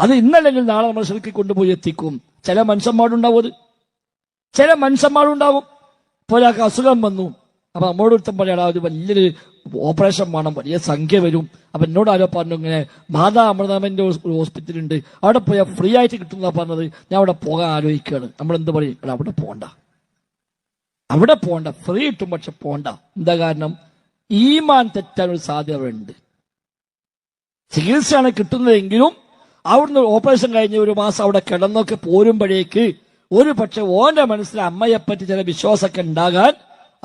അത് ഇന്നല്ലെങ്കിൽ നാളെ നമ്മൾ ശരിക്കും കൊണ്ടുപോയി എത്തിക്കും. ചില മനുഷ്യന്മാരുണ്ടാവും അത്. ചില മനുഷ്യന്മാരുണ്ടാവും. ഇപ്പോൾ അസുഖം വന്നു. അപ്പൊ നമ്മോട് ഒരുത്തം പറയാം ഒരു വലിയൊരു ഓപ്പറേഷൻ വേണം. വലിയ സംഖ്യ വരും. അപ്പൊ എന്നോട് ആരോ പറഞ്ഞു ഇങ്ങനെ മാതാ അമൃതാമന്റെ ഉണ്ട് അവിടെ പോയാൽ ഫ്രീ ആയിട്ട് കിട്ടുന്ന പറഞ്ഞത്. ഞാൻ അവിടെ പോകാൻ ആലോചിക്കുകയാണ്. നമ്മൾ എന്ത് പറയും? അവിടെ പോണ്ട. അവിടെ പോണ്ട. ഫ്രീ കിട്ടും പക്ഷെ പോണ്ട. എന്താ കാരണം? ഈമാൻ തെറ്റാൻ ഒരു സാധ്യത ഉണ്ട് ചികിത്സയാണ് കിട്ടുന്നതെങ്കിലും അവിടുന്ന് ഓപ്പറേഷൻ കഴിഞ്ഞ് ഒരു മാസം അവിടെ കിടന്നൊക്കെ പോരുമ്പോഴേക്ക് ഒരു പക്ഷെ ഓന്റെ മനസ്സിൽ അമ്മയെപ്പറ്റി ചില വിശ്വാസമൊക്കെ ഉണ്ടാകാൻ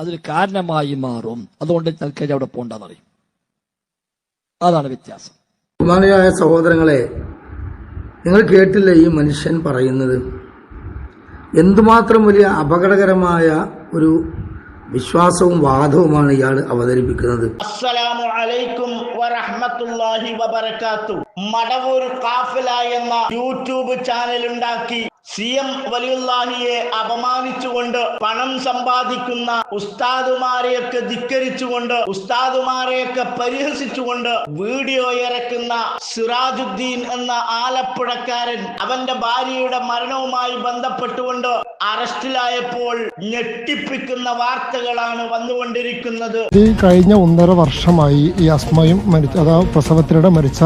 അതൊരു കാരണമായി മാറും. അതുകൊണ്ട് തൽക്കാലം അവിടെ പോണ്ടെന്ന് പറയും. അതാണ് വ്യത്യാസം. ബഹുമാനിയായ സഹോദരങ്ങളെ നിങ്ങൾ കേട്ടില്ല ഈ മനുഷ്യൻ പറയുന്നത്? എന്തുമാത്രം വലിയ അപകടകരമായ ഒരു വിശ്വാസവും വാദവുമാണ് ഇയാൾ അവതരിപ്പിക്കുന്നത്. അസ്സലാമു അലൈക്കും വറഹ്മത്തുള്ളാഹി വബറകാത്തു. മടവൂർ കാഫില എന്ന യൂട്യൂബ് ചാനൽ ഉണ്ടാക്കി സി എം വലിയുല്ലാഹിയെ അപമാനിച്ചുകൊണ്ട് പണം സമ്പാദിക്കുന്ന ഉസ്താദുമാരെയൊക്കെ ധിക്കരിച്ചുകൊണ്ട് ഉസ്താദുമാരെയൊക്കെ പരിഹസിച്ചുകൊണ്ട് വീഡിയോ ഇറക്കുന്ന സിറാജുദ്ദീൻ എന്ന ആലപ്പുഴക്കാരൻ അവന്റെ ഭാര്യയുടെ മരണവുമായി ബന്ധപ്പെട്ടുകൊണ്ട് അറസ്റ്റിലായപ്പോൾ ഞെട്ടിപ്പിക്കുന്ന വാർത്തകളാണ് വന്നുകൊണ്ടിരിക്കുന്നത്. ഈ കഴിഞ്ഞ ഒന്നര വർഷമായി ഈ അസ്മയും മരിച്ച അതായത് പ്രസവത്തിനിടെ മരിച്ച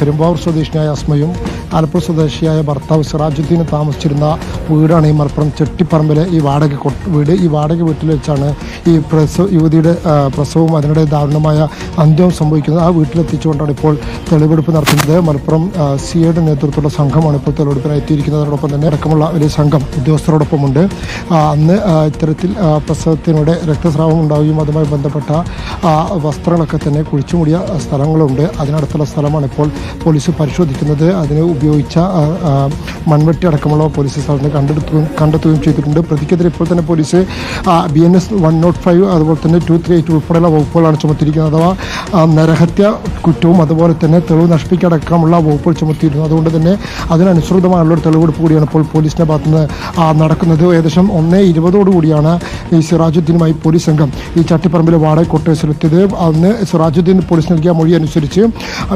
പെരുമ്പാവൂർ സ്വദേശിയായ അസ്മയും ആലപ്പുഴ സ്വദേശിയായ ഭർത്താവ് സിറാജുദ്ദീൻ താമസിച്ചിരുന്ന വീടാണ് ഈ മലപ്പുറം ചെട്ടിപ്പറമ്പിലെ ഈ വാടക വീട്. ഈ വാടക വീട്ടിൽ വെച്ചാണ് ഈ പ്രസവ യുവതിയുടെ പ്രസവവും അതിനിടെ ദാരുണമായ അന്ത്യവും സംഭവിക്കുന്നത്. ആ വീട്ടിലെത്തിച്ചുകൊണ്ടാണ് ഇപ്പോൾ തെളിവെടുപ്പ് നടത്തുന്നത്. മലപ്പുറം സി എയുടെ നേതൃത്വത്തിലുള്ള സംഘമാണ് ഇപ്പോൾ തെളിവെടുപ്പിനായി എത്തിയിരിക്കുന്നതോടൊപ്പം തന്നെ അടക്കമുള്ള ഒരു സംഘം ഉദ്യോഗസ്ഥരോടൊപ്പമുണ്ട്. അന്ന് ഇത്തരത്തിൽ പ്രസവത്തിനൂടെ രക്തസ്രാവം ഉണ്ടാവുകയും അതുമായി ബന്ധപ്പെട്ട വസ്ത്രങ്ങളൊക്കെ തന്നെ കുഴിച്ചുമൂടിയ സ്ഥലങ്ങളുണ്ട്. അതിനടുത്തുള്ള സ്ഥലമാണ് ഇപ്പോൾ പോലീസ് പരിശോധിക്കുന്നത്. അതിന് ഉപയോഗിച്ച മൺവെട്ടി അടക്കമുള്ള പോലീസ് സ്ഥലത്ത് കണ്ടെടുക്കുകയും കണ്ടെത്തുകയും ചെയ്തിട്ടുണ്ട്. പ്രതിക്കെതിരെ ഇപ്പോൾ തന്നെ police B N S one nought five അതുപോലെ തന്നെ ടു ത്രീ എയ്റ്റ് ഉൾപ്പെടെയുള്ള വകുപ്പുകളാണ് ചുമത്തിയിരിക്കുന്നത്. അഥവാ നരഹത്യ കുറ്റവും അതുപോലെ തന്നെ തെളിവ് നശിപ്പിക്കടക്കമുള്ള വകുപ്പുകൾ ചുമത്തിയിരുന്നു. അതുകൊണ്ട് തന്നെ അതിനനുസൃതമായുള്ള ഒരു തെളിവെടുപ്പ് കൂടിയാണ് ഇപ്പോൾ പോലീസിന്റെ ഭാഗത്തുനിന്ന് നിന്ന് നടക്കുന്നത്. ഏകദേശം ഒന്നേ ഇരുപതോടുകൂടിയാണ് ഈ സിറാജുദ്ദീനുമായി പോലീസ് സംഘം ഈ ചട്ടിപ്പറമ്പിലെ വാടക കൊട്ടേഴ്സിലെത്തിയത് അന്ന് സിറാജുദ്ദീൻ പോലീസ് നൽകിയ മൊഴി അനുസരിച്ച്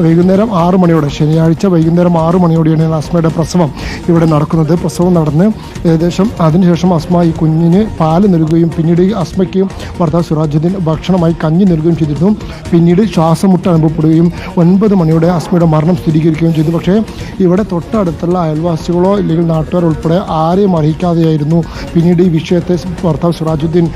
വൈകുന്നേരം ആറ് മണിയോടെ ശനിയാഴ്ച വൈകുന്നേരം ആറ് മണിയോടെയാണ് അസ്മയുടെ പ്രസവം ഇവിടെ നടക്കുന്നത്. പ്രസവം നടന്ന് ഏകദേശം അതിനുശേഷം അസ്മ ഈ കുഞ്ഞിന് പാൽ നൽകുകയും പിന്നീട് ഈ അസ്മയ്ക്ക് ഭർത്താവ് സിറാജുദ്ദീൻ ഭക്ഷണമായി കഞ്ഞി നൽകുകയും ചെയ്തിരുന്നു. പിന്നീട് ശ്വാസമുട്ട് അനുഭവപ്പെടുകയും ഒൻപത് മണിയോടെ അസ്മയുടെ മരണം സ്ഥിരീകരിക്കുകയും ചെയ്തു. പക്ഷേ ഇവിടെ തൊട്ടടുത്തുള്ള അയൽവാസികളോ ഇല്ലെങ്കിൽ നാട്ടുകാർ ഉൾപ്പെടെ ആരെയും അറിയിക്കാതെയായിരുന്നു. പിന്നീട് ഈ വിഷയത്തെ ഭർത്താവ് സിറാജുദ്ദീൻ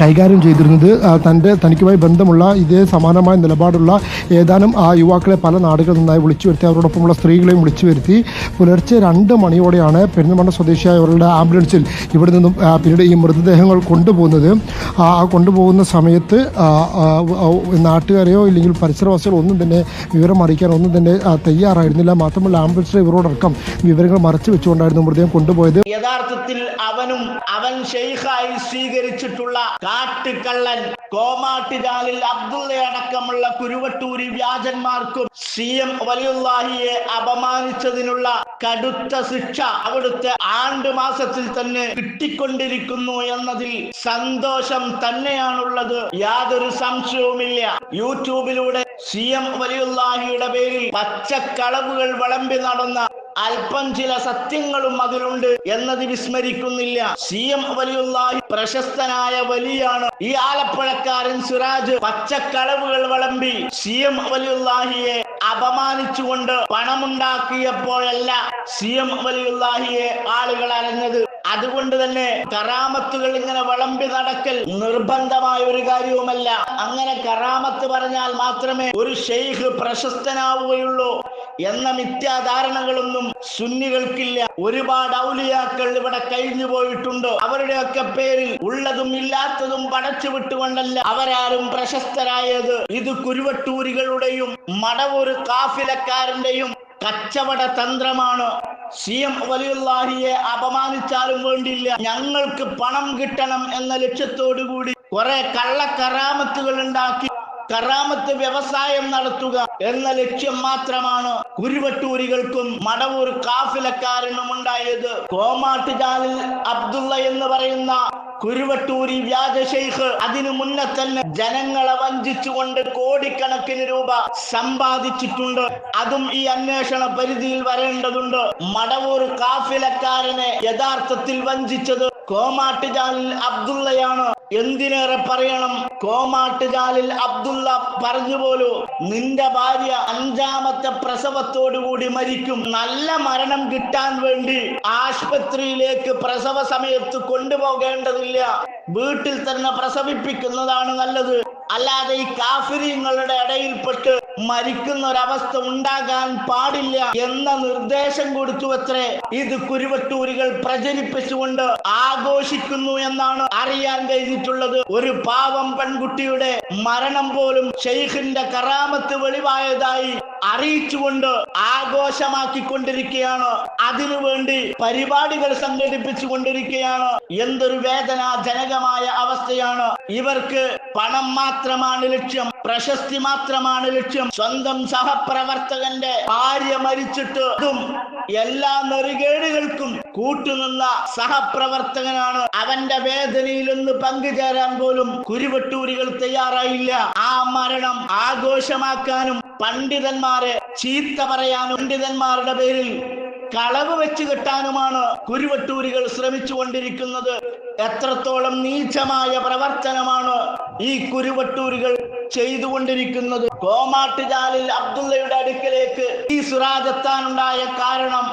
കൈകാര്യം ചെയ്തിരുന്നത് തന്റെ തനിക്കുമായി ബന്ധമുള്ള ഇതേ സമാനമായ നിലപാടുള്ള ഏതാനും ആ യുവാക്കളെ പല നാടുകളിൽ നിന്നായി വിളിച്ചു വരുത്തി അവരോടൊപ്പമുള്ള സ്ത്രീകളെയും വിളിച്ചു വരുത്തി. പുലർച്ചെ രണ്ട് മണിയോടെയാണ് പെരുന്തമണ്ണ സ്വദേശിയായ അവരുടെ ആംബുലൻസിൽ ഇവിടെ നിന്നും പിന്നീട് ഈ മൃതദേഹങ്ങൾ കൊണ്ടുപോകുന്നത്. ആ കൊണ്ടുപോകുന്ന സമയത്ത് നാട്ടുകാരെയോ ഇല്ലെങ്കിൽ പരിസരവാസികളോ ഒന്നും തന്നെ വിവരം അറിയിക്കാൻ ഒന്നും തന്നെ തയ്യാറായിരുന്നില്ല. മാത്രമല്ല ആംബുലൻസ് ഇവരോടക്കം വിവരങ്ങൾ മറച്ചു വെച്ചുകൊണ്ടായിരുന്നു മൃതദേഹം കൊണ്ടുപോയത്. യഥാർത്ഥത്തിൽ അവനും അവൻ ഷെയ്ഖായി സ്വീകരിച്ചിട്ടുള്ള കാട്ടുകള്ളൻ കോമാട്ടിരാലിൽ അബ്ദുള്ളയടക്കമുള്ള കുരുവട്ടൂരി വ്യാജന്മാർക്കും സി എം വലിയുല്ലാഹിയെ അപമാനിച്ചതിനുള്ള കടുത്ത ശിക്ഷ അവിടുത്തെ ആണ്ട് മാസത്തിൽ തന്നെ കിട്ടിക്കൊണ്ടിരിക്കുന്നു എന്നതിൽ സന്തോഷം തന്നെയാണുള്ളത്. യാതൊരു സംശയവുമില്ല. യൂട്യൂബിലൂടെ സി എം വലിയുല്ലാഹിയുടെ പേരിൽ പച്ചക്കളവുകൾ വിളമ്പി നടന്ന അല്പം ചില സത്യങ്ങളും അതിലുണ്ട് എന്നത് വിസ്മരിക്കുന്നില്ല. സി എം വലിയുള്ളാഹി പ്രശസ്തനായ വലിയാണ്. ഈ ആലപ്പുഴക്കാരൻ സിറാജ് പച്ചക്കളവുകൾ വളമ്പി സി എം വലിയുള്ളാഹിയെ അപമാനിച്ചുകൊണ്ട് പണമുണ്ടാക്കിയപ്പോഴല്ല സി എം വലിയുള്ളാഹിയെ ആളുകൾ അറിഞ്ഞത് അതുകൊണ്ട് തന്നെ കറാമത്തുകൾ ഇങ്ങനെ വിളമ്പി നടക്കൽ നിർബന്ധമായ ഒരു കാര്യവുമല്ല. അങ്ങനെ കറാമത്ത് പറഞ്ഞാൽ മാത്രമേ ഒരു ഷെയ്ഖ് പ്രശസ്തനാവുകയുള്ളൂ. എന്ന മിഥ്യാധാരണകളൊന്നും സുന്നികൾക്കില്ല. ഒരുപാട് ഔലിയാക്കൾ ഇവിടെ കഴിഞ്ഞു പോയിട്ടുണ്ട്. അവരുടെയൊക്കെ പേരിൽ ഉള്ളതും ഇല്ലാത്തതും പടച്ചു വിട്ടുകൊണ്ടല്ല അവരാരും പ്രശസ്തരായത്. ഇത് കുരുവട്ടൂരികളുടെയും മടവൂർ കാഫിലക്കാരന്റെയും കച്ചവട തന്ത്രമാണ്. സി എം വലിയുള്ളാഹിയെ അപമാനിച്ചാലും വേണ്ടില്ല ഞങ്ങൾക്ക് പണം കിട്ടണം എന്ന ലക്ഷ്യത്തോടു കൂടി കുറെ കള്ളക്കറാമത്തുകൾ ഉണ്ടാക്കി കറാമത്ത് വ്യവസായം നടത്തുക എന്ന ലക്ഷ്യം മാത്രമാണ് കുരുവട്ടൂരികൾക്കും മടവൂർ കാഫിലക്കാരനും ഉണ്ടായത്. കോമാട്ടുചാലിൽ അബ്ദുള്ള എന്ന് പറയുന്ന കുരുവട്ടൂരി വ്യാജ ഷെയ്ഖ് അതിനു മുന്നേ തന്നെ ജനങ്ങളെ വഞ്ചിച്ചുകൊണ്ട് കോടിക്കണക്കിന് രൂപ സമ്പാദിച്ചിട്ടുണ്ട്. അതും ഈ അന്വേഷണ പരിധിയിൽ വരേണ്ടതുണ്ട്. മടവൂർ കാഫിലക്കാരനെ യഥാർത്ഥത്തിൽ വഞ്ചിച്ചത് കോമാട്ടുചാലിൽ അബ്ദുള്ളയാണ്. എന്തിനേറെ പറയണം? കോമാട്ടുചാലിൽ അബ്ദുള്ള പറഞ്ഞു പോലു നിന്റെ ഭാര്യ അഞ്ചാമത്തെ പ്രസവത്തോടുകൂടി മരിക്കും. നല്ല മരണം കിട്ടാൻ വേണ്ടി ആശുപത്രിയിലേക്ക് പ്രസവ സമയത്ത് കൊണ്ടുപോകേണ്ടതില്ല. വീട്ടിൽ തന്നെ പ്രസവിപ്പിക്കുന്നതാണ് നല്ലത്. അല്ലാതെ ഈ കാഫിര്യങ്ങളുടെ ഇടയിൽപ്പെട്ട് മരിക്കുന്ന ഒരവസ്ഥ ഉണ്ടാകാൻ പാടില്ല എന്ന നിർദ്ദേശം കൊടുത്തു അത്രേ ഇത് കുരുവട്ടൂരുകൾ പ്രചരിപ്പിച്ചുകൊണ്ട് ആഘോഷിക്കുന്നു എന്നാണ് അറിയാൻ കഴിഞ്ഞിട്ടുള്ളത്. ഒരു പാവം പെൺകുട്ടിയുടെ മരണം പോലും ഷെയ്ഖിന്റെ കറാമത്ത് വെളിവായതായി അറിയിച്ചുകൊണ്ട് ആഘോഷമാക്കിക്കൊണ്ടിരിക്കുകയാണ്. അതിനുവേണ്ടി പരിപാടികൾ സംഘടിപ്പിച്ചു കൊണ്ടിരിക്കുകയാണ്. എന്തൊരു വേദനാജനകമായ അവസ്ഥയാണ്. ഇവർക്ക് പണം മാത്രമാണ് ലക്ഷ്യം. പ്രശസ്തി മാത്രമാണ് ലക്ഷ്യം. സ്വന്തം സഹപ്രവർത്തകന്റെ ഭാര്യ മരിച്ചിട്ട് അതും എല്ലാ നെറികേടുകൾക്കും കൂട്ടുനിന്ന സഹപ്രവർത്തകനാണ്. അവന്റെ വേദനയിൽ ഒന്ന് പങ്കുചേരാൻ പോലും കുരുവട്ടൂരികൾ തയ്യാറായില്ല. ആ മരണം ആഘോഷമാക്കാനും പണ്ഡിതന്മാരെ ചീത്ത പറയാനും പണ്ഡിതന്മാരുടെ പേരിൽ കളവ് വെച്ച് കിട്ടാനുമാണ് കുരുവട്ടൂരികൾ ശ്രമിച്ചുകൊണ്ടിരിക്കുന്നത്. എത്രത്തോളം നീചമായ പ്രവർത്തനമാണ് ഈ കുരുവട്ടൂരുകൾ ചെയ്തുകൊണ്ടിരിക്കുന്നത്. കോമാട്ടുചാലിൽ അബ്ദുള്ളയുടെ അടുക്കലേക്ക് ഈ സുറാജെത്താനുണ്ടായ കാരണം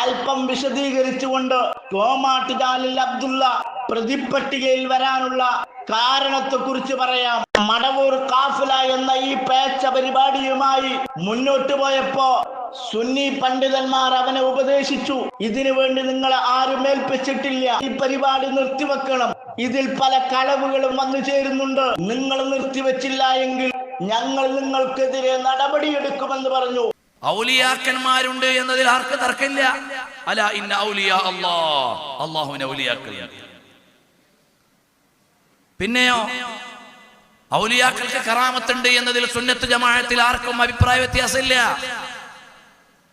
അല്പം വിശദീകരിച്ചുകൊണ്ട് കോമാട്ടുചാലിൽ അബ്ദുള്ള പ്രതിപ്പട്ടികയിൽ വരാനുള്ള കാരണത്തെ കുറിച്ച് പറയാം. മടവൂർ കാഫില എന്ന ഈ പേച്ച പരിപാടിയുമായി മുന്നോട്ട് പോയപ്പോ സുന്നി പണ്ഡിതന്മാർ അവനെ ഉപദേശിച്ചു. ഇതിനു വേണ്ടി നിങ്ങളെ ആരും ഏൽപ്പിച്ചിട്ടില്ല. ഈ പരിപാടി നിർത്തിവെക്കണം. ഇതിൽ പല കളവുകളും വന്നു ചേരുന്നുണ്ട്. നിങ്ങൾ നിർത്തിവെച്ചില്ല എങ്കിൽ ഞങ്ങൾ നിങ്ങൾക്കെതിരെ നടപടിയെടുക്കുമെന്ന് പറഞ്ഞു. ഔലിയാക്കന്മാരുണ്ട് എന്നതിൽ ആർക്ക് തർക്കമില്ല? അല ഇന്ന ഔലിയാ അല്ലാ അള്ളാഹുവിന്റെ ഔലിയാക്കൾ പിന്നെയോ? ഔലിയാക്കൾക്ക് കറാമത്തുണ്ട് എന്നതിൽ സുന്നത്ത് ജമാഅത്തിൽ ആർക്കും അഭിപ്രായ വ്യത്യാസമില്ല.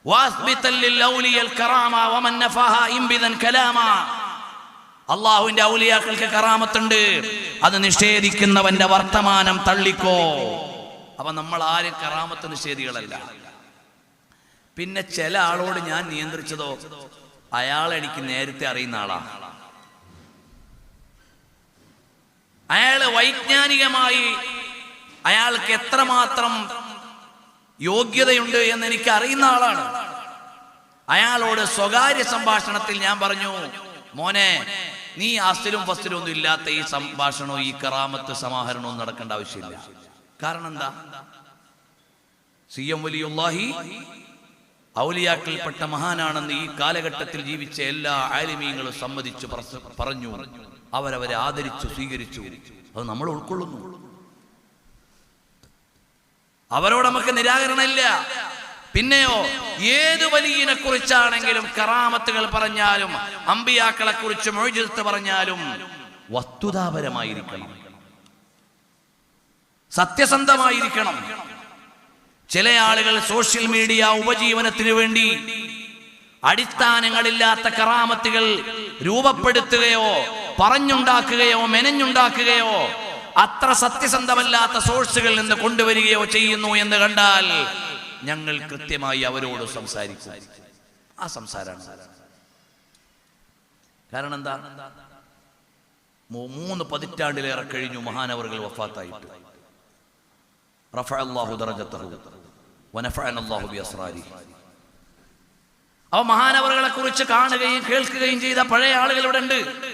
വാസ്ബിതല്ലിൽ ലിൽ ഔലിയൽ കറാമ വമൻ നഫഹ ഇംബിദൻ കലാമ. അള്ളാഹുവിന്റെ ഔലിയാക്കൾക്ക് കറാമത്തുണ്ട്. അത് നിഷേധിക്കുന്നവന്റെ വർത്തമാനം തള്ളിക്കോ. അപ്പൊ നമ്മൾ ആരും കറാമത്ത് നിഷേധികളല്ല. പിന്നെ ചില ആളോട് ഞാൻ നിയന്ത്രിച്ചതോ അയാൾ എനിക്ക് നേരത്തെ അറിയുന്ന ആളാ. അയാൾ വൈജ്ഞാനികമായി അയാൾക്ക് എത്രമാത്രം യോഗ്യതയുണ്ട് എന്ന് എനിക്ക് അറിയുന്ന ആളാണ്. അയാളോട് സ്വകാര്യ സംഭാഷണത്തിൽ ഞാൻ പറഞ്ഞു മോനെ നീ അസ്തിലും ഫസ്റ്റിലും ഒന്നും ഇല്ലാത്ത ഈ സംഭാഷണവും ഈ കറാമത്ത് സമാഹരണവും നടക്കേണ്ട ആവശ്യമില്ല. കാരണം എന്താ? സി എം വലിയുള്ളാഹി ഔലിയാക്കളിൽപ്പെട്ട മഹാനാണെന്ന് ഈ കാലഘട്ടത്തിൽ ജീവിച്ച എല്ലാ ആലിമീങ്ങളും സമ്മതിച്ചു പറഞ്ഞു. അവരവരെ ആദരിച്ചു സ്വീകരിച്ചു. അത് നമ്മൾ ഉൾക്കൊള്ളുന്നു. അവരോട് നമുക്ക് നിരാകരണമില്ല. പിന്നെയോ ഏത് വലിയനെ കുറിച്ചാണെങ്കിലും കറാമത്തുകൾ പറഞ്ഞാലും അമ്പിയാക്കളെ കുറിച്ച് മൊഴിജിത്ത് പറഞ്ഞാലും വസ്തുതാപരമായിരിക്കണം. സത്യസന്ധമായിരിക്കണം. ചില ആളുകൾ സോഷ്യൽ മീഡിയ ഉപജീവനത്തിനു വേണ്ടി അടിസ്ഥാനങ്ങളില്ലാത്ത കറാമത്തുകൾ രൂപപ്പെടുത്തുകയോ പറഞ്ഞുണ്ടാക്കുകയോ മെനഞ്ഞുണ്ടാക്കുകയോ അത്ര സത്യസന്ധമല്ലാത്ത സോഴ്സുകളിൽ നിന്ന് കൊണ്ടുവരികയോ ചെയ്യുന്നു എന്ന് കണ്ടാൽ ഞങ്ങൾ കൃത്യമായി അവരോട് സംസാരിക്കും. ആ സംസാരമാണ് കാരണം എന്താ? മൂന്ന് പതിറ്റാണ്ടിലേറെ കഴിഞ്ഞു മഹാനവറുകൾ വഫാത്തായിട്ട്. അവ മഹാനവറുകളെ കുറിച്ച് കാണുകയും കേൾക്കുകയും ചെയ്ത പഴയ ആളുകൾ ഇവിടെ ഉണ്ട്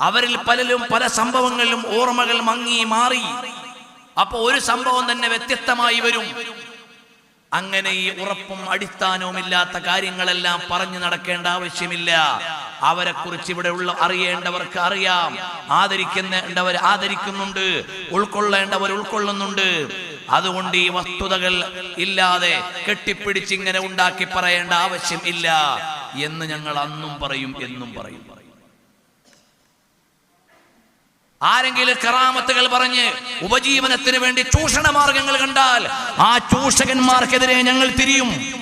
അവരിൽ പലരും പല സംഭവങ്ങളിലും ഓർമ്മകൾ മങ്ങി മാറി. അപ്പൊ ഒരു സംഭവം തന്നെ വ്യത്യസ്തമായി വരും. അങ്ങനെ ഈ ഉറപ്പും അടിസ്ഥാനവും ഇല്ലാത്ത കാര്യങ്ങളെല്ലാം പറഞ്ഞു നടക്കേണ്ട ആവശ്യമില്ല. അവരെ കുറിച്ച് ഇവിടെ ഉള്ള അറിയേണ്ടവർക്ക് അറിയാം. ആദരിക്കുന്നവർ ആദരിക്കുന്നുണ്ട്. ഉൾക്കൊള്ളേണ്ടവർ ഉൾക്കൊള്ളുന്നുണ്ട്. അതുകൊണ്ട് ഈ വസ്തുതകൾ ഇല്ലാതെ കെട്ടിപ്പിടിച്ച് ഇങ്ങനെ ഉണ്ടാക്കി പറയേണ്ട ആവശ്യം ഇല്ല എന്ന് ഞങ്ങൾ അന്നും പറയും എന്നും പറയും. ആരെങ്കിലും കറാമത്തുകൾ പറഞ്ഞ് ഉപജീവനത്തിന് വേണ്ടി ചൂഷണ മാർഗങ്ങൾ കണ്ടാൽ ആ ചൂഷകന്മാർക്കെതിരെ ഞങ്ങൾ തിരിയും.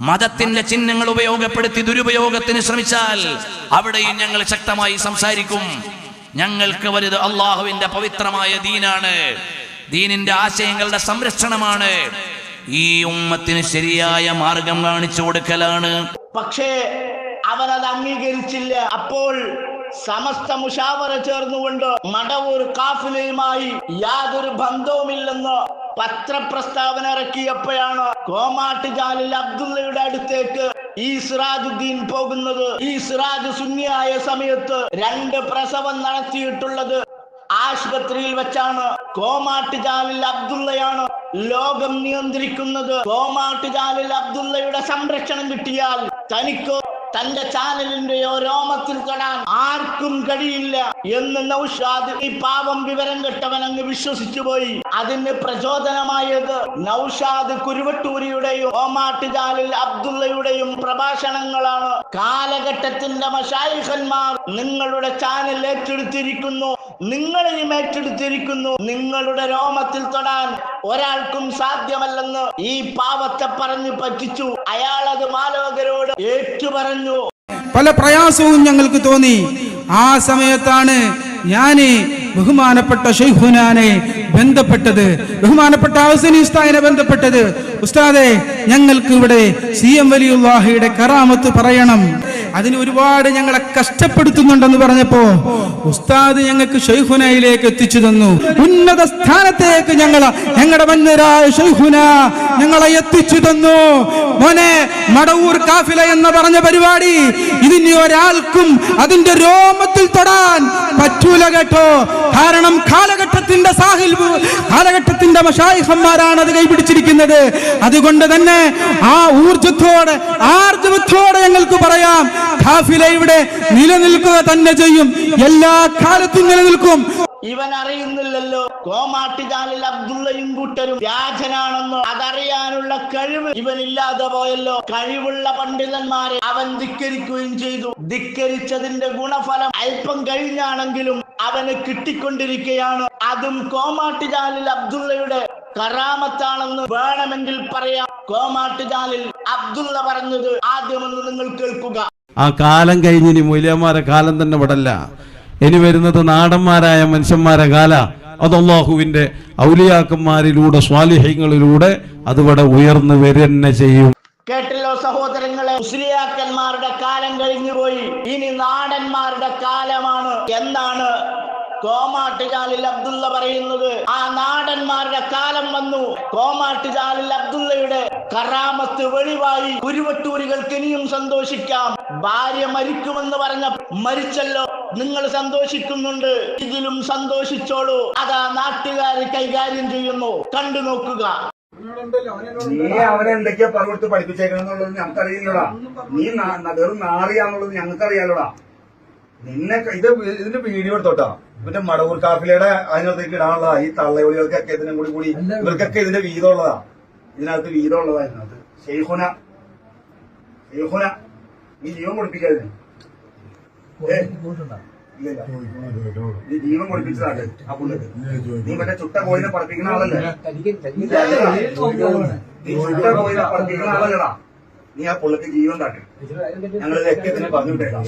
മതത്തിന്റെ ചിഹ്നങ്ങൾ ഉപയോഗപ്പെടുത്തി ദുരുപയോഗത്തിന് ശ്രമിച്ചാൽ അവിടെയും ഞങ്ങൾ ശക്തമായി സംസാരിക്കും. ഞങ്ങൾക്ക് വലുത് അള്ളാഹുവിന്റെ പവിത്രമായ ദീനാണ്. ദീനിന്റെ ആശയങ്ങളുടെ സംരക്ഷണമാണ്. ഈ ഉമ്മത്തിന് ശരിയായ മാർഗം കാണിച്ചു കൊടുക്കലാണ്. പക്ഷേ അവരത് അംഗീകരിച്ചില്ല. അപ്പോൾ സമസ്ത മുഷാവറ ചേർന്നുകൊണ്ട് മടവൂർ കാഫിലയുമായി യാതൊരു ബന്ധവുമില്ലെന്ന് പത്രപ്രസ്താവന ഇറക്കിയപ്പോഴാണ് കോമാട്ടുചാലിൽ അബ്ദുള്ളയുടെ അടുത്തേക്ക് ഈ സിറാജുദ്ദീൻ പോകുന്നത്. ഈ സിറാജ് സുന്നിയായ സമയത്ത് രണ്ട് പ്രസവം നടത്തിയിട്ടുള്ളത് ആശുപത്രിയിൽ വെച്ചാണ്. കോമാട്ടുചാലിൽ അബ്ദുള്ളയാണ് ലോകം നിയന്ത്രിക്കുന്നത്. കോമാട്ടുചാലിൽ അബ്ദുള്ളയുടെ സംരക്ഷണം കിട്ടിയാൽ തനിക്കോ തന്റെ ചാനലിന്റെയോ രോമത്തിൽ തൊടാൻ ആർക്കും കഴിയില്ല എന്ന് നൗഷാദ് ഈ പാവം വിവരം കെട്ടവൻ അങ്ങ് വിശ്വസിച്ചു പോയി. അതിന് പ്രചോദനമായത് നൗഷാദ് കുരുവട്ടൂരിയുടെയും ഓമാട്ടുചാലിൽ അബ്ദുള്ളയുടെയും പ്രഭാഷണങ്ങളാണ്. കാലഘട്ടത്തിന്റെ മഷായിഖന്മാർ നിങ്ങളുടെ ചാനൽ ഏറ്റെടുത്തിരിക്കുന്നു. നിങ്ങളെയും ഏറ്റെടുത്തിരിക്കുന്നു. നിങ്ങളുടെ രോമത്തിൽ തൊടാൻ ഒരാൾക്കും സാധ്യമല്ലെന്ന് ഈ പാവത്തെ പറഞ്ഞു പറ്റിച്ചു. അയാൾ അത് മാലോകരോട് ഏറ്റുപറഞ്ഞു. പല പ്രയാസവും ഞങ്ങൾക്ക് തോന്നി. ആ സമയത്താണ് ഞാൻ ബഹുമാനപ്പെട്ട ഷെയ്ഖുനാനെ ബന്ധപ്പെട്ടത്. ബഹുമാനപ്പെട്ട ഹസനി ബന്ധപ്പെട്ടത്. ഉസ്താദെ ഞങ്ങൾക്ക് ഇവിടെ സി എം വലിയുള്ളാഹയുടെ കറാമത്ത് പറയണം. അതിന് ഒരുപാട് ഞങ്ങളെ കഷ്ടപ്പെടുത്തുന്നുണ്ടെന്ന് പറഞ്ഞപ്പോ ഉസ്താദ് ഞങ്ങൾക്ക് ഷെയ്ഖുനയിലേക്ക് എത്തിച്ചു തന്നു. ഉന്നത സ്ഥാനത്തേക്ക് ഞങ്ങൾ ഞങ്ങളുടെ മന്നരായ ഷെയ്ഖുന ഞങ്ങളെ എത്തിച്ചു തന്നു. മോനെ മടവൂർ കാഫില എന്ന് പറഞ്ഞ പരിപാടി ഇതിന് ഒരാൾക്കും അതിന്റെ രോമത്തിൽ തൊടാൻ പറ്റൂല കേട്ടോ. കാരണം കാലഘട്ടത്തിന്റെ സാഹിൽ കാലഘട്ടത്തിന്റെ മഷായിഹന്മാരാണ് അത് കൈപിടിച്ചിരിക്കുന്നത്. അതുകൊണ്ട് തന്നെ ആ ഊർജത്തോടെ ആർജവത്തോടെ ഞങ്ങൾക്ക് പറയാം. കാഫില ഇവിടെ നിലനിൽക്കുക തന്നെ ചെയ്യും. എല്ലാ കാലത്തും നിലനിൽക്കും. ഇവൻ അറിയുന്നില്ലല്ലോ. കോമാട്ടിജാലിൽ അബ്ദുള്ളയും കൂട്ടരും വ്യാജനാണെന്നോ അതറിയാനുള്ള കഴിവ് ഇവനില്ലാതെ പോയല്ലോ. കഴിവുള്ള പണ്ഡിതന്മാരെ അവൻ ധിക്കരിക്കുകയും ചെയ്തു. ധിക്കരിച്ചതിന്റെ ഗുണഫലം അല്പം കഴിഞ്ഞാണെങ്കിലും അവന് കിട്ടിക്കൊണ്ടിരിക്കുകയാണ്. അതും കോമാട്ടിജാലിൽ അബ്ദുള്ളയുടെ കറാമത്താണെന്ന് വേണമെങ്കിൽ പറയാം. കോമാട്ടുചാലിൽ അബ്ദുള്ള പറഞ്ഞത് ആദ്യമൊന്ന് നിങ്ങൾ കേൾക്കുക. ആ കാലം കഴിഞ്ഞ് ഇനി മൂല്യന്മാരെ കാലം തന്നെ വിടല്ല. ഇനി വരുന്നത് നാടന്മാരായ മനുഷ്യന്മാരെ കാല. അത് അള്ളാഹുവിന്റെ ഔലിയാക്കന്മാരിലൂടെ സ്വാലിഹ്യങ്ങളിലൂടെ അതിവിടെ ഉയർന്നു വരന്നെ ചെയ്യും. കേട്ടല്ലോ സഹോദരങ്ങളെ മുസ്ലിയാക്കന്മാരുടെ കാലം കഴിഞ്ഞുപോയി. ഇനി നാടന്മാരുടെ കാലമാണ്. എന്നാണ് കോമാട്ടുചാലിൽ അബ്ദുള്ള പറയുന്നത് ആ നാടന്മാരുടെ കാലം വന്നു. കോമാട്ടുചാലിൽ അബ്ദുള്ളയുടെ കറാമത്ത് വെളിവായി. കുരുവട്ടൂരികൾക്ക് ഇനിയും സന്തോഷിക്കാം. ഭാര്യ മരിക്കുമെന്ന് പറഞ്ഞ മരിച്ചല്ലോ നിങ്ങൾ സന്തോഷിക്കുന്നുണ്ട്. ഇതിലും സന്തോഷിച്ചോളൂ. അതാ നാട്ടുകാർ കൈകാര്യം ചെയ്യുന്നു. കണ്ടു നോക്കുക. നീ അവനെ എന്തൊക്കെയാ പറഞ്ഞെടുത്ത് പഠിപ്പിച്ചേക്കണെന്നുള്ളത് ഞങ്ങൾക്കറിയില്ലടാ. നീ വെറും നാറിയാന്നുള്ളത് ഞങ്ങൾക്കറിയാലോടാ. നിന്നെ ഇത് ഇതിന്റെ വീഡിയോ എടുത്തോട്ടാ. ഇവന്റെ മടവൂർ കാഫിലയുടെ അതിനകത്തേക്ക് ഇടാനുള്ളതാ ഈ തള്ളയോളികൾക്കൊക്കെ ഇതിനും കൂടി കൂടി ഇവർക്കൊക്കെ ഇതിന്റെ വീതമുള്ളതാ. ഇതിനകത്ത് വീതമുള്ളതാ ഇതിനകത്ത്. ഷെയ്ഖുന. ഷെയ്ഖുന നീ ജീവൻ കൊടുപ്പിക്കാതിന്. നീ ജീവൻ കൊടുപ്പിച്ചതാണ് ആ പുള്ളിക്ക്. നീ മറ്റേ ചുട്ട കോയിനെ പഠിപ്പിക്കുന്ന ആളല്ലേ? നീ ചുട്ട കോയിനെ പഠിപ്പിക്കുന്ന ആളല്ലടാ. നീ ആ പുള്ളിക്ക് ജീവൻ കാട്ടി. ഞങ്ങൾ ഇതൊക്കെ ഇതിനെ പറഞ്ഞു വിട്ടേക്കാം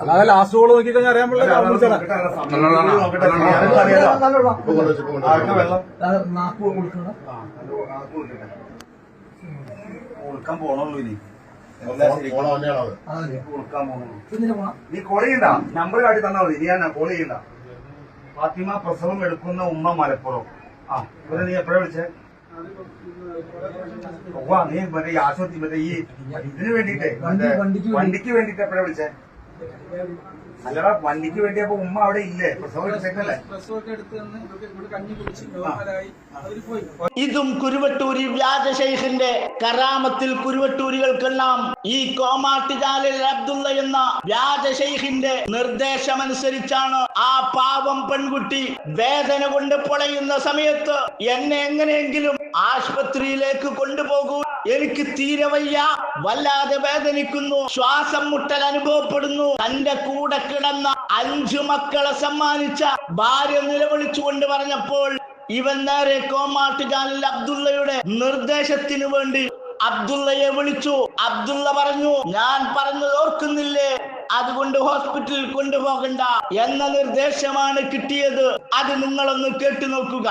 അല്ലാതെ ലാസ്റ്റ് ഗോൾ നോക്കി കഴിഞ്ഞാൽ അറിയാൻ വെള്ളം കൊടുക്കാൻ പോണുള്ളൂ ഇനി. എല്ലാം ശരി. കൊടുക്കാൻ പോണുള്ളൂ. നീ കോൾ ചെയ്യണ്ട. നമ്പർ കാട്ടി തന്നാ മതി. ഞാൻ കോൾ ചെയ്യണ്ട. ഫാത്തിമ പ്രസവം എടുക്കുന്ന ഉമ്മ മലപ്പുറം. ആ ഇവിടെ നീ എപ്പോഴാ വിളിച്ചേ? നീ മറ്റേ ഈ ആശുപത്രി മറ്റേ ഈ ഇതിന് വേണ്ടിട്ടേ വണ്ടിക്ക് വേണ്ടിട്ട് എപ്പോഴാ വിളിച്ചേ? അല്ലടാ വണ്ടിക്ക് വേണ്ടി അപ്പൊ ഉമ്മ അവിടെ ഇല്ലേ? ഇതും കുരുവട്ടൂരി വ്യാജ ശൈഖിന്റെ കറാമത്തിൽ കുരുവട്ടൂരികൾക്കെല്ലാം ഈ കോമാട്ടുചാലിൽ അബ്ദുള്ള എന്ന വ്യാജ ശൈഖിന്റെ നിർദ്ദേശമനുസരിച്ചാണ് ആ പാവം പെൺകുട്ടി വേദന കൊണ്ട് പൊളയുന്ന സമയത്ത് എന്നെ എങ്ങനെയെങ്കിലും ആശുപത്രിയിലേക്ക് കൊണ്ടുപോകൂ. എനിക്ക് തീരെ വയ്യ. വല്ലാതെ വേദനിക്കുന്നു. ശ്വാസം മുട്ടൽ അനുഭവപ്പെടുന്നു. തന്റെ കൂടെ കിടന്ന അഞ്ചു മക്കളെ സമ്മാനിച്ച ഭാര്യ നിലവിളിച്ചുകൊണ്ട് പറഞ്ഞപ്പോൾ ഇവൻ നേരെ കോമാട്ടുചാലിൽ അബ്ദുള്ളയുടെ നിർദ്ദേശത്തിനു വേണ്ടി അബ്ദുള്ളയെ വിളിച്ചു. അബ്ദുള്ള പറഞ്ഞു ഞാൻ പറഞ്ഞത് ഓർക്കുന്നില്ലേ? അതുകൊണ്ട് ഹോസ്പിറ്റലിൽ കൊണ്ടുപോകണ്ട എന്ന നിർദ്ദേശമാണ് കിട്ടിയത്. അത് നിങ്ങളൊന്ന് കേട്ടു നോക്കുക.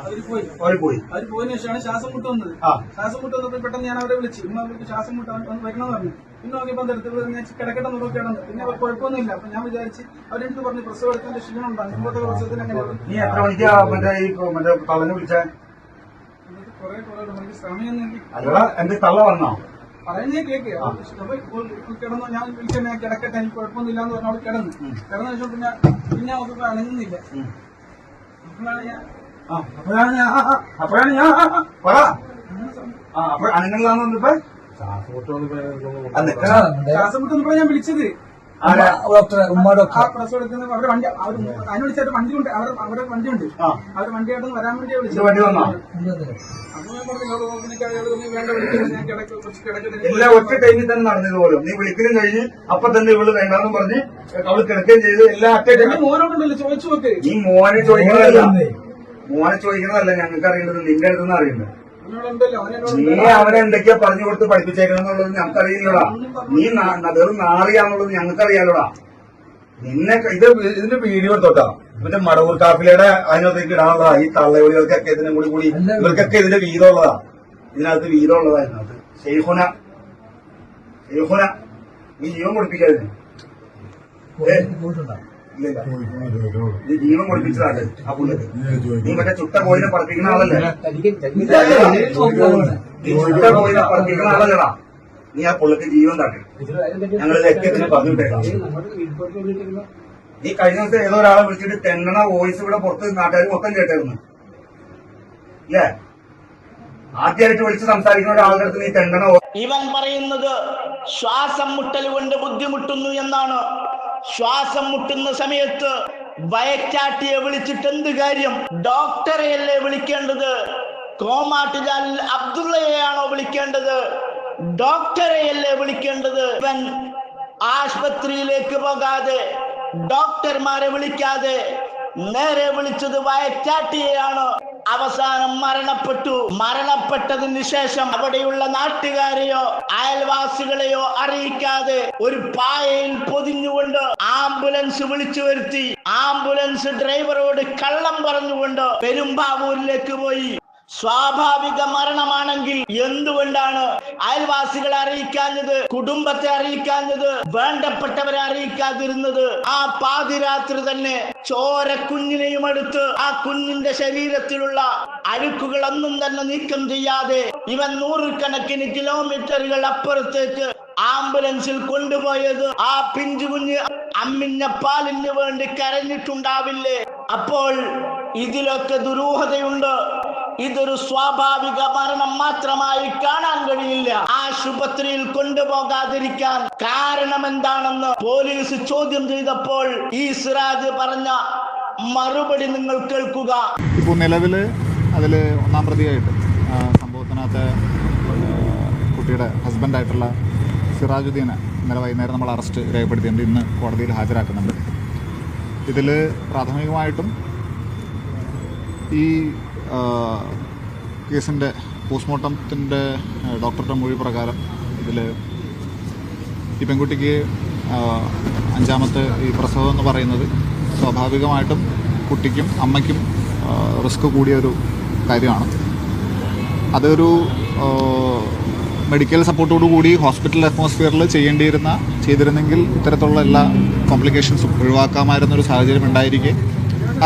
അവർ പോയി. അവർ പോയി. പോയതിനു ശേഷമാണ് ശ്വാസം മുട്ട് വന്നത്. ആ. ശ്വാസം മുട്ട് വന്നപ്പോൾ പെട്ടെന്ന് ഞാൻ അവരെ വിളിച്ചു. ഇന്ന് അവർക്ക് ശ്വാസം മുട്ട് ഒന്ന് വരണമെന്ന് പറഞ്ഞു. ഇന്ന് നോക്കിയപ്പോൾ അടുത്ത് ഞാൻ കിടക്കട്ടെ നോക്കി പിന്നെ കുഴപ്പമൊന്നുമില്ല. അപ്പൊ ഞാൻ വിചാരിച്ച് അവരെടുത്ത് പറഞ്ഞു പ്രസവം എടുത്തതിന്റെ ക്ഷീണം ഉണ്ടാകും മുമ്പത്തെ പ്രസവത്തിന് അങ്ങനെ നീ എത്ര മണിക്കാ മറ്റേ ഈ മറ്റേ തള്ളനെ വിളിച്ച? കുറെ കുറെ സമയം സമയമൊന്നും എനിക്ക് അല്ലടാ എന്റെ തള്ള വന്നോ? പറയുന്നേ കേക്ക്. കിടന്നു. ഞാൻ വിളിച്ചു ഞാൻ കിടക്കട്ടെ എനിക്ക് കുഴപ്പമൊന്നുമില്ല എന്ന് പറഞ്ഞു അവിടെ കിടന്നു. കിടന്ന ശേഷം പിന്നെ പിന്നെ അവർക്ക് അണങ്ങുന്നില്ല അപ്പോഴാണ് ഞാൻ അപ്പോഴാണ് ഞാൻ അപ്പോഴാണ് ഞാൻ അപ്പോഴാണ് പറ അപ്പൊ അനങ്ങളിലാന്ന്. ശ്വാസം ഞാൻ വിളിച്ചത്. ആരാ? ആ പ്രസവം എടുക്കുന്ന അവരുടെ വണ്ടി അവർ അതിന് വിളിച്ചായിട്ട് വണ്ടി ഉണ്ട് അവർ അവരുടെ വണ്ടി ഉണ്ട്. അവർ വണ്ടിയായിട്ട് വരാൻ വേണ്ടി വണ്ടി വന്നോ? അപ്പൊ ഞാൻ പറഞ്ഞു "ഇങ്ങോട്ട് പോ, നിനക്ക് അയാൾ പറഞ്ഞു, വേണ്ട വിളിക്കുന്നത് ഞാൻ കുറച്ച് കിടക്കട്ടെ. എല്ലാം ഒറ്റ ടൈമിൽ തന്നെ നടന്നത് പോലും. നീ വിളിക്കലും കഴിഞ്ഞ് അപ്പൊ തന്നെ ഇവൾ വേണ്ടാന്ന് പറഞ്ഞ് അവൾ കിടക്കുകയും ചെയ്ത് എല്ലാ മോനോടുണ്ടല്ലോ ചോദിച്ചു നോക്ക്. നീ മോനെ ചോദിക്കുന്നതല്ല മോനെ ചോദിക്കുന്നതല്ല ഞങ്ങൾക്ക് അറിയേണ്ടത് നിന്റെ അടുത്തുനിന്ന് അറിയുന്നത് നീ അവനെ എന്തൊക്കെയാ പറഞ്ഞു കൊടുത്ത് പഠിപ്പിച്ചേക്കണെന്നുള്ളത് ഞങ്ങൾക്കറിയില്ലടാ. നീ നാ- വെറും നാറിയാന്നുള്ളത് ഞങ്ങൾക്കറിയാലോടാ. നിന്നെ ഇത് ഇതിന്റെ വീഡിയോ എടുത്തോട്ടാ. മറ്റേ മടവൂർ കാഫിലയുടെ അതിനകത്തേക്ക് ഇടാനുള്ളതാ. ഈ തള്ളയോളികൾക്കൊക്കെ ഇതിനും കൂടി കൂടി ഇവർക്കൊക്കെ ഇതിന്റെ വീതമുള്ളതാ. ഇതിനകത്ത് വീതമുള്ളതാ ഇതിനകത്ത്. ഷെയ്ഹുന ഷെയ്ഹുന നീ ജീവൻ കൊടുപ്പിക്കാതിന് ഏ? നീ ജീവൻ കൊടുപ്പിച്ചതാണ് ആ പുള്ളിക്ക് നീ മറ്റേ ചുട്ട കോഴിനെ പറപ്പിക്കുന്ന ആളല്ലേ? നീ ചുട്ട കോഴിനെ പറപ്പിക്കുന്ന ആളല്ലടാ. നീ ആ പുള്ളിക്ക് ജീവൻ തട്ടി ഞങ്ങൾ ലക്ഷ്യത്തിന് പറഞ്ഞിട്ടേക്കാം നീ കഴിഞ്ഞ ദിവസം ഏതോ ഒരാളെ വിളിച്ചിട്ട് തെന്നണ വോയിസ് ഇവിടെ പുറത്ത് നാട്ടുകാർ മൊത്തം കേട്ടായിരുന്നു അല്ലേ ആദ്യമായിട്ട് വിളിച്ച് സംസാരിക്കുന്ന ഒരാളുടെ അടുത്ത് നീ തെന്നണ ഇവൻ പറയുന്നത് ശ്വാസം മുട്ടൽ കൊണ്ട് ബുദ്ധിമുട്ടുന്നു എന്നാണ്. ശ്വാസം മുട്ടുന്ന സമയത്ത് വയറ്റാട്ടിയെ വിളിച്ചിട്ട് എന്ത് കാര്യം ഡോക്ടറെയല്ലേ വിളിക്കേണ്ടത്? കോമാട്ടുചാലിൽ അബ്ദുള്ളയെയാണോ വിളിക്കേണ്ടത്? ഡോക്ടറെയല്ലേ വിളിക്കേണ്ടത്? ഇവൻ ആശുപത്രിയിലേക്ക് പോകാതെ ഡോക്ടർമാരെ വിളിക്കാതെ നേരെ വിളിച്ചത് വയറ്റാട്ടിയെയാണ്. അവസാനം മരണപ്പെട്ടു. മരണപ്പെട്ടതിന് ശേഷം അവിടെയുള്ള നാട്ടുകാരെയോ അയൽവാസികളെയോ അറിയിക്കാതെ ഒരു പായയിൽ പൊതിഞ്ഞുകൊണ്ട് ആംബുലൻസ് വിളിച്ചു വരുത്തി. ആംബുലൻസ് ഡ്രൈവറോട് കള്ളം പറഞ്ഞുകൊണ്ട് പെരുമ്പാവൂരിലേക്ക് പോയി. സ്വാഭാവിക മരണമാണെങ്കിൽ എന്തുകൊണ്ടാണ് അയൽവാസികളെ അറിയിക്കാഞ്ഞത്? കുടുംബത്തെ അറിയിക്കാഞ്ഞത്? വേണ്ടപ്പെട്ടവരെ അറിയിക്കാതിരുന്നത്? ആ പാതിരാത്രി തന്നെ ചോര കുഞ്ഞിനെയും എടുത്ത് ആ കുഞ്ഞിന്റെ ശരീരത്തിലുള്ള അഴുക്കുകളൊന്നും തന്നെ നീക്കം ചെയ്യാതെ ഇവൻ നൂറുകണക്കിന് കിലോമീറ്ററുകൾ അപ്പുറത്തേക്ക് ആംബുലൻസിൽ കൊണ്ടുപോയത്. ആ പിഞ്ചു കുഞ്ഞ് അമ്മിഞ്ഞ പാലിന് വേണ്ടി കരഞ്ഞിട്ടുണ്ടാവില്ലേ? അപ്പോൾ ഇതിലൊക്കെ ദുരൂഹതയുണ്ട്. ഇതൊരു സ്വാഭാവിക മരണം മാത്രമായി കാണാൻ കഴിയില്ല. ആശുപത്രിയിൽ കൊണ്ടുപോകാതിരിക്കാൻ കാരണം എന്താണെന്ന് പോലീസ് ചോദ്യം ചെയ്തപ്പോൾ ഈ സിറാജ് പറഞ്ഞ മറുപടി നിങ്ങൾ കേൾക്കുക. ഇപ്പോൾ നിലവിൽ അതിൽ ഒന്നാം പ്രതിയായിട്ട് സംഭവത്തിനകത്ത് കുട്ടിയുടെ ഹസ്ബൻഡായിട്ടുള്ള സിറാജുദ്ദീനെ ഇന്നലെ വൈകുന്നേരം നമ്മൾ അറസ്റ്റ് രേഖപ്പെടുത്തിയിട്ടുണ്ട്. ഇന്ന് കോടതിയിൽ ഹാജരാക്കുന്നുണ്ട്. ഇതിൽ പ്രാഥമികമായിട്ടും ഈ കേസിന്റെ പോസ്റ്റ്മോർട്ടത്തിന്റെ ഡോക്ടറുടെ മൊഴി പ്രകാരം ഇതിൽ ഈ പെൺകുട്ടിക്ക് അഞ്ചാമത്തെ ഈ പ്രസവം എന്ന് പറയുന്നത് സ്വാഭാവികമായിട്ടും കുട്ടിക്കും അമ്മയ്ക്കും റിസ്ക് കൂടിയ ഒരു കാര്യമാണ്. അതൊരു മെഡിക്കൽ സപ്പോർട്ടോടു കൂടി ഹോസ്പിറ്റൽ അറ്റ്മോസ്ഫിയറിൽ ചെയ്യേണ്ടിയിരുന്ന ചെയ്തിരുന്നെങ്കിൽ ഇത്തരത്തിലുള്ള എല്ലാ കോംപ്ലിക്കേഷൻസും ഒഴിവാക്കാമായിരുന്നൊരു സാഹചര്യം ഉണ്ടായിരിക്കെ.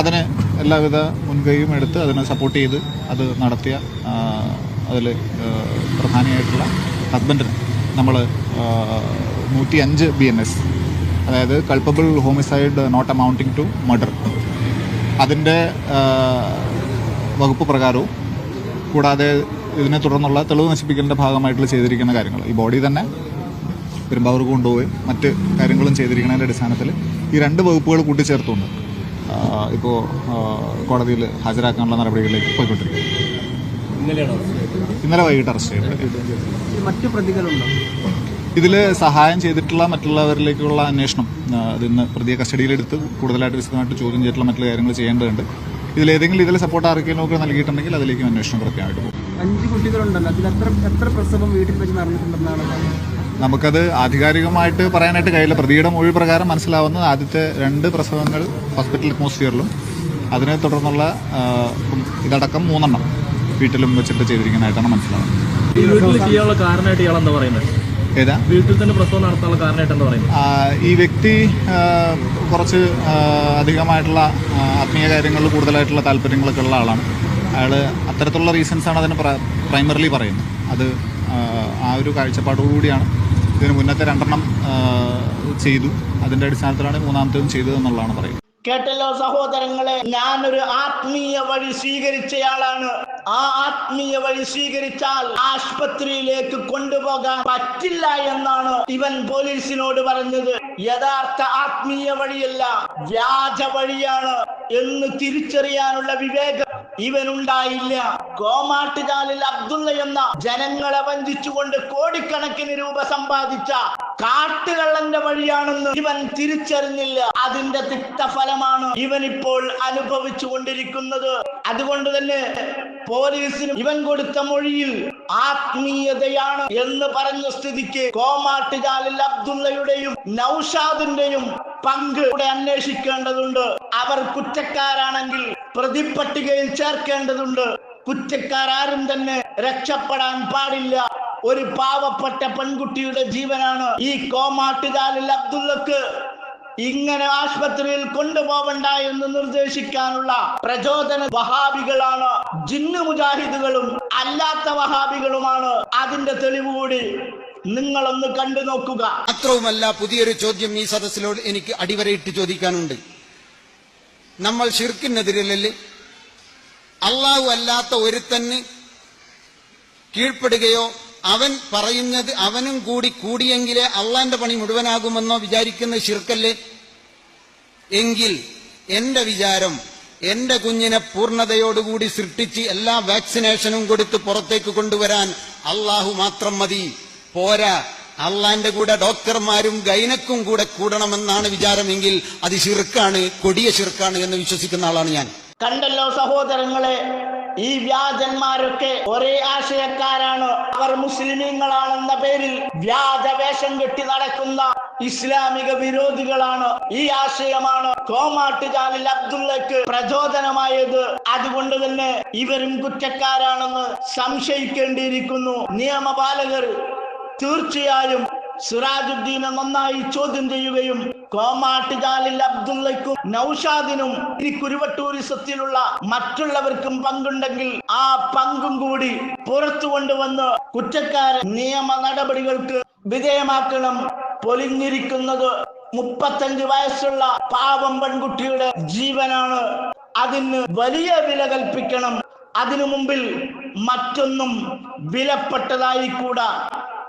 അതിന് എല്ലാവിധ മുൻകൈയും എടുത്ത് അതിനെ സപ്പോർട്ട് ചെയ്ത് അത് നടത്തിയ അതിൽ പ്രധാനിയായിട്ടുള്ള ഹസ്ബൻഡിന് നമ്മൾ നൂറ്റി അഞ്ച് ബി എൻ എസ് അതായത് culpable homicide not amounting to murder അതിന്റെ വകുപ്പ് പ്രകാരവും കൂടാതെ ഇതിനെ തുടർന്നുള്ള തെളിവ് നശിപ്പിക്കലിന്റെ ഭാഗമായിട്ടുള്ള ചെയ്തിരിക്കുന്ന കാര്യങ്ങൾ. ഈ ബോഡി തന്നെ പെരുമ്പാവൂർക്ക് കൊണ്ടുപോയി മറ്റ് കാര്യങ്ങളും ചെയ്തിരിക്കുന്നതിന്റെ അടിസ്ഥാനത്തിൽ ഈ രണ്ട് വകുപ്പുകൾ കൂട്ടിച്ചേർത്തുകൊണ്ട് ഇപ്പോൾ കോടതിയിൽ ഹാജരാക്കാനുള്ള നടപടികളിലേക്ക് പോയിക്കൊണ്ടിരിക്കുന്നത് ഇന്നലെ വൈകിട്ട് അറസ്റ്റ് പ്രതികളുണ്ട്? ഇതിൽ സഹായം ചെയ്തിട്ടുള്ള മറ്റുള്ളവരിലേക്കുള്ള അന്വേഷണം അതിന്ന് പ്രതിയെ കസ്റ്റഡിയിലെടുത്ത് കൂടുതലായിട്ട് വിശദമായിട്ട് ചോദ്യം ചെയ്തിട്ടുള്ള മറ്റു കാര്യങ്ങൾ ചെയ്യേണ്ടതുണ്ട്. ഇതിലേതെങ്കിലും ഇതിൽ സപ്പോർട്ട് ആർക്കെങ്കിലും ഒക്കെ നൽകിയിട്ടുണ്ടെങ്കിൽ അതിലേക്കും അന്വേഷണം കൃത്യമായിട്ട് പോകും. അഞ്ച് കുട്ടികളുണ്ടല്ലോ. അതിൽ എത്ര എത്ര പ്രസവം വീട്ടിൽ വെച്ച് നടന്നിട്ടുണ്ടെന്നാണ് നമുക്കത് ആധികാരികമായിട്ട് പറയാനായിട്ട് കഴിയില്ല. പ്രതിയുടെ മൊഴി പ്രകാരം മനസ്സിലാവുന്നത് ആദ്യത്തെ രണ്ട് പ്രസവങ്ങൾ ഹോസ്പിറ്റൽ അറ്റ്മോസ്ഫിയറിലും അതിനെ തുടർന്നുള്ള ഇതടക്കം മൂന്നെണ്ണം വീട്ടിലും വെച്ചിട്ട് ചെയ്തിരിക്കുന്നതായിട്ടാണ് മനസ്സിലാവുന്നത്. ഏതാ? വീട്ടിൽ തന്നെ പ്രസവം നടത്താനുള്ള കാരണമായിട്ട് എന്താ പറയുന്നത്? ഈ വ്യക്തി കുറച്ച് അധികമായിട്ടുള്ള ആത്മീയ കാര്യങ്ങളിൽ കൂടുതലായിട്ടുള്ള താല്പര്യങ്ങളൊക്കെ ഉള്ള ആളാണ്. അയാൾ അത്തരത്തിലുള്ള റീസൺസാണ് അതിന് പ്രൈമറിലി പറയുന്നത്. അത് ആ ഒരു കാഴ്ചപ്പാടോടുകൂടിയാണ്. ഇതിന് മുന്നത്തെ രണ്ടെണ്ണം ചെയ്തു. അതിന്റെ അടിസ്ഥാനത്തിലാണ് മൂന്നാമത്തേതും ചെയ്തതെന്നുള്ളതാണ് പറയുന്നത്. കേട്ടല്ലോ സഹോദരങ്ങളെ ഞാനൊരു ആത്മീയ വഴി സ്വീകരിച്ചയാളാണ്. ആ ആത്മീയ വഴി സ്വീകരിച്ചാൽ ആശുപത്രിയിലേക്ക് കൊണ്ടുപോകാൻ പറ്റില്ല എന്നാണ് ഇവൻ പോലീസിനോട് പറഞ്ഞത്. യഥാർത്ഥ ആത്മീയ വഴിയല്ല വ്യാജ വഴിയാണ് എന്ന് തിരിച്ചറിയാനുള്ള വിവേകം ഇവനുണ്ടായില്ല. കോമാട്ടുകാലിൽ അബ്ദുള്ള എന്ന ജനങ്ങളെ വഞ്ചിച്ചുകൊണ്ട് കോടിക്കണക്കിന് രൂപ സമ്പാദിച്ച കാട്ടുകള്ളന്റെ വഴിയാണെന്ന് ഇവൻ തിരിച്ചറിഞ്ഞില്ല. അതിന്റെ തിക്തഫലമാണ് ഇവൻ ഇപ്പോൾ അനുഭവിച്ചു കൊണ്ടിരിക്കുന്നത് അതുകൊണ്ട് തന്നെ പോലീസിന് ഇവൻ കൊടുത്ത മൊഴിയിൽ ആത്മീയതയാണ് എന്ന് പറഞ്ഞ സ്ഥിതിക്ക് കോമാട്ടുകാലിൽ അബ്ദുള്ളയുടെയും നൌഷാദിന്റെയും പങ്ക് ഇവിടെ അന്വേഷിക്കേണ്ടതുണ്ട്. അവർ കുറ്റക്കാരാണെങ്കിൽ പ്രതിപ്പട്ടികയിൽ ചേർക്കേണ്ടതുണ്ട്. കുറ്റക്കാരും തന്നെ രക്ഷപ്പെടാൻ പാടില്ല. ഒരു പാവപ്പെട്ട പെൺകുട്ടിയുടെ ജീവനാണ് ഈ കോമാട്ടുകാലിൽ അബ്ദുള്ളക്ക്. ഇങ്ങനെ ആശുപത്രിയിൽ കൊണ്ടുപോവണ്ട എന്ന് നിർദ്ദേശിക്കാനുള്ള പ്രചോദന വഹാബികളാണ്. ജിന്നു മുജാഹിദുകളും അല്ലാത്ത വഹാബികളുമാണ്. അതിന്റെ തെളിവ് കൂടി നിങ്ങളൊന്ന് കണ്ടു നോക്കുക അത്രവുമല്ല പുതിയൊരു ചോദ്യം ഈ സദസ്സിലോട് എനിക്ക് അടിവരയിട്ട് ചോദിക്കാനുണ്ട്. നമ്മൾ ഷിർക്കിനെതിരല്ലേ അള്ളാഹു അല്ലാത്ത ഒരുത്തന് കീഴ്പ്പെടുകയോ അവൻ പറയുന്നത് അവനും കൂടി കൂടിയെങ്കിലേ അള്ളാന്റെ പണി മുഴുവനാകുമെന്നോ വിചാരിക്കുന്ന ശിർക്കല്ലേ? എങ്കിൽ എന്റെ വിചാരം എന്റെ കുഞ്ഞിനെ പൂർണതയോടുകൂടി സൃഷ്ടിച്ച് എല്ലാ വാക്സിനേഷനും കൊടുത്ത് പുറത്തേക്ക് കൊണ്ടുവരാൻ അള്ളാഹു മാത്രം മതി. പോരാ. അള്ളാന്റെ കൂടെ ഡോക്ടർമാരും ഗൈനക്കും കൂടെ കൂടണമെന്നാണ് വിചാരമെങ്കിൽ അത് ശിർക്കാണ് കൊടിയ ശിർക്കാണ് എന്ന് വിശ്വസിക്കുന്ന ആളാണ് ഞാൻ. കണ്ടല്ലോ സഹോദരങ്ങളെ ഈ വ്യാജന്മാരൊക്കെ ഒരേ ആശയക്കാരാണ്. അവർ മുസ്ലിമീങ്ങളാണെന്ന പേരിൽ വ്യാജ വേഷം കെട്ടി നടക്കുന്ന ഇസ്ലാമിക വിരോധികളാണ്. ഈ ആശയമാണ് കോമാട്ടുകാലിൽ അബ്ദുള്ളക്ക് പ്രചോദനമായത്. അതുകൊണ്ട് തന്നെ ഇവരും കുറ്റക്കാരാണെന്ന് സംശയിക്കേണ്ടിയിരിക്കുന്നു. നിയമപാലകർ തീർച്ചയായും സിറാജുദ്ദീനെ നന്നായി ചോദ്യം ചെയ്യുകയും കോമാട്ടുകാലിൽ അബ്ദുള്ളയ്ക്കും നൌഷാദിനും കുരുവട്ടൂരിസത്തിലുള്ള മറ്റുള്ളവർക്കും പങ്കുണ്ടെങ്കിൽ ആ പങ്കും കൂടി പുറത്തു കൊണ്ടുവന്ന് കുറ്റക്കാരൻ നിയമ നടപടികൾക്ക് വിധേയമാക്കണം. പൊലിഞ്ഞിരിക്കുന്നത് മുപ്പത്തഞ്ച് വയസ്സുള്ള പാവം പെൺകുട്ടിയുടെ ജീവനാണ്. അതിന് വലിയ വില കൽപ്പിക്കണം. അതിനു മുമ്പിൽ മറ്റൊന്നും വിലപ്പെട്ടതായി കൂടാ